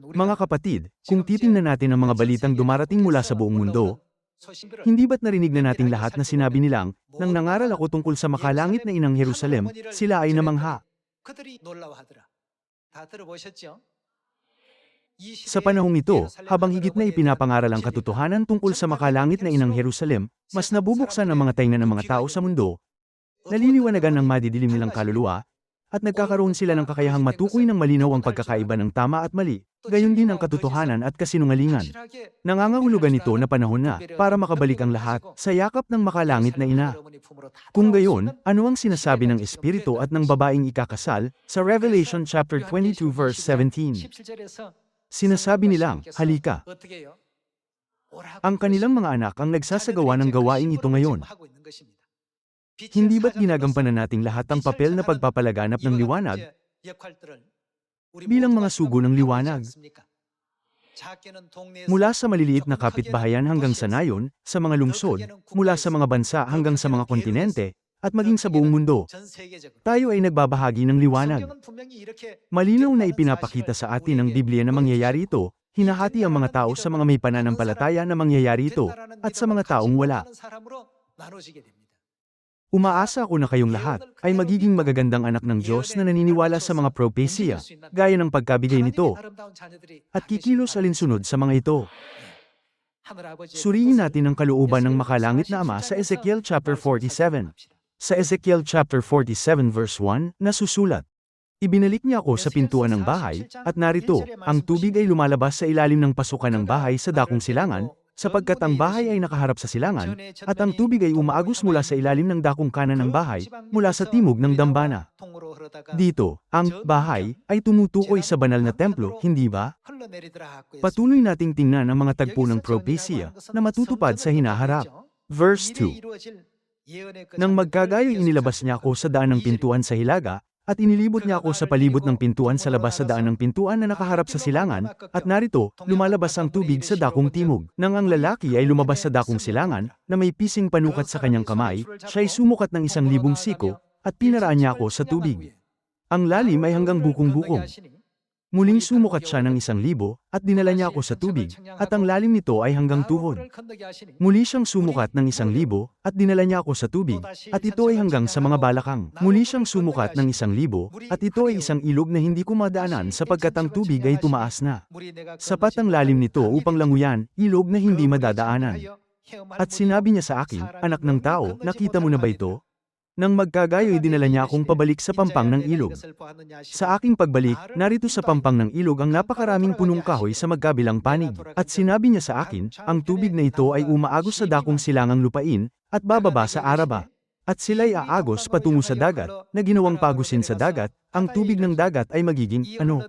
Mga kapatid, kung titingnan natin ang mga balitang dumarating mula sa buong mundo, hindi ba't narinig na nating lahat na sinabi nilang, nang nangaral ako tungkol sa makalangit na inang Jerusalem, sila ay namangha. Sa panahong ito, habang higit na ipinapangaral ang katotohanan tungkol sa makalangit na inang Jerusalem, mas nabubuksan ang mga tainga ng mga tao sa mundo, naliliwanagan ang madidilim nilang kaluluwa, at nagkakaroon sila ng kakayahang matukoy ng malinaw ang pagkakaiba ng tama at mali, gayon din ang katotohanan at kasinungalingan. Nangangahulugan ito na panahon na, para makabalik ang lahat, sa yakap ng makalangit na ina. Kung gayon, ano ang sinasabi ng Espiritu at ng babaeng ikakasal, sa Revelation chapter 22 verse 17? Sinasabi nilang, halika. Ang kanilang mga anak ang nagsasagawa ng gawaing ito ngayon. Hindi ba't ginagampanan nating lahat ang papel na pagpapalaganap ng liwanag? Bilang mga sugo ng liwanag? Mula sa maliliit na kapitbahayan hanggang sa nayon, sa mga lungsod, mula sa mga bansa hanggang sa mga kontinente, at maging sa buong mundo, tayo ay nagbabahagi ng liwanag. Malinaw na ipinapakita sa atin ng Biblia na mangyayari ito, hinahati ang mga tao sa mga may pananampalataya na mangyayari ito, at sa mga taong wala. Umaasa ako na kayong lahat ay magiging magagandang anak ng Diyos na naniniwala sa mga propesya, gaya ng pagkabigay nito, at kikilos alinsunod sa mga ito. Suriin natin ang kalooban ng makalangit na Ama sa Ezekiel chapter 47. Sa Ezekiel chapter 47 verse 1, nasusulat, Ibinalik niya ako sa pintuan ng bahay, at narito, ang tubig ay lumalabas sa ilalim ng pasukan ng bahay sa dakong silangan, sapagkat ang bahay ay nakaharap sa silangan, at ang tubig ay umaagos mula sa ilalim ng dakong kanan ng bahay, mula sa timog ng dambana. Dito, ang bahay ay tumutukoy sa banal na templo, hindi ba? Patuloy nating tingnan ang mga tagpo ng propesya na matutupad sa hinaharap. Verse 2 Nang magkagayoy inilabas niya ako sa daan ng pintuan sa Hilaga, at inilibot niya ako sa palibot ng pintuan sa labas sa daan ng pintuan na nakaharap sa silangan, at narito, lumalabas ang tubig sa dakong timog. Nang ang lalaki ay lumabas sa dakong silangan, na may pising panukat sa kanyang kamay, siya'y sumukat ng isang libong siko, at pinaraan niya ako sa tubig. Ang lalim ay hanggang bukong-bukong. Muling sumukat siya ng isang libo, at dinala niya ako sa tubig, at ang lalim nito ay hanggang tuhod. Muli siyang sumukat ng isang libo, at dinala niya ako sa tubig, at ito ay hanggang sa mga balakang. Muli siyang sumukat ng isang libo, at ito ay isang ilog na hindi ko madaanan sapagkat ang tubig ay tumaas na. Sapat ang lalim nito upang languyan, ilog na hindi madadaanan. At sinabi niya sa akin, anak ng tao, nakita mo na ba ito? Nang magkagayoy dinala niya akong pabalik sa pampang ng ilog. Sa aking pagbalik, narito sa pampang ng ilog ang napakaraming punong kahoy sa magkabilang panig. At sinabi niya sa akin, ang tubig na ito ay umaagos sa dakong silangang lupain, at bababa sa Araba. At sila'y aagos patungo sa dagat, na ginawang pagusin sa dagat, ang tubig ng dagat ay magiging, ano?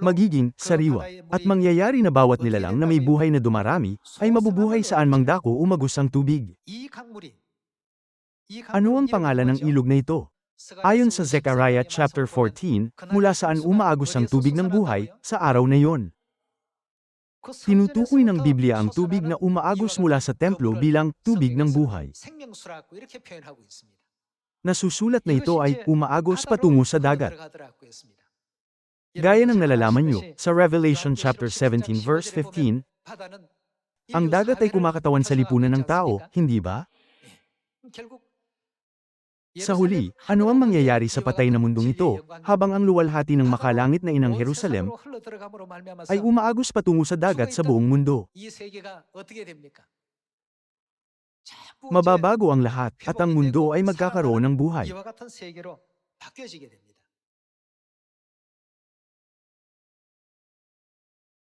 Magiging, sariwa. At mangyayari na bawat nilalang na may buhay na dumarami, ay mabubuhay saan mang dako umagos ang tubig. Ano ang pangalan ng ilog na ito? Ayon sa Zechariah chapter 14, mula saan umaagos ang tubig ng buhay, sa araw na iyon. Tinutukoy ng Biblia ang tubig na umaagos mula sa templo bilang tubig ng buhay. Nasusulat na ito ay umaagos patungo sa dagat. Gaya ng nalalaman nyo, sa Revelation chapter 17 verse 15, ang dagat ay kumakatawan sa lipunan ng tao, hindi ba? Sa huli, ano ang mangyayari sa patay na mundong ito, habang ang luwalhati ng makalangit na inang Jerusalem ay umaagos patungo sa dagat sa buong mundo? Mababago ang lahat, at ang mundo ay magkakaroon ng buhay.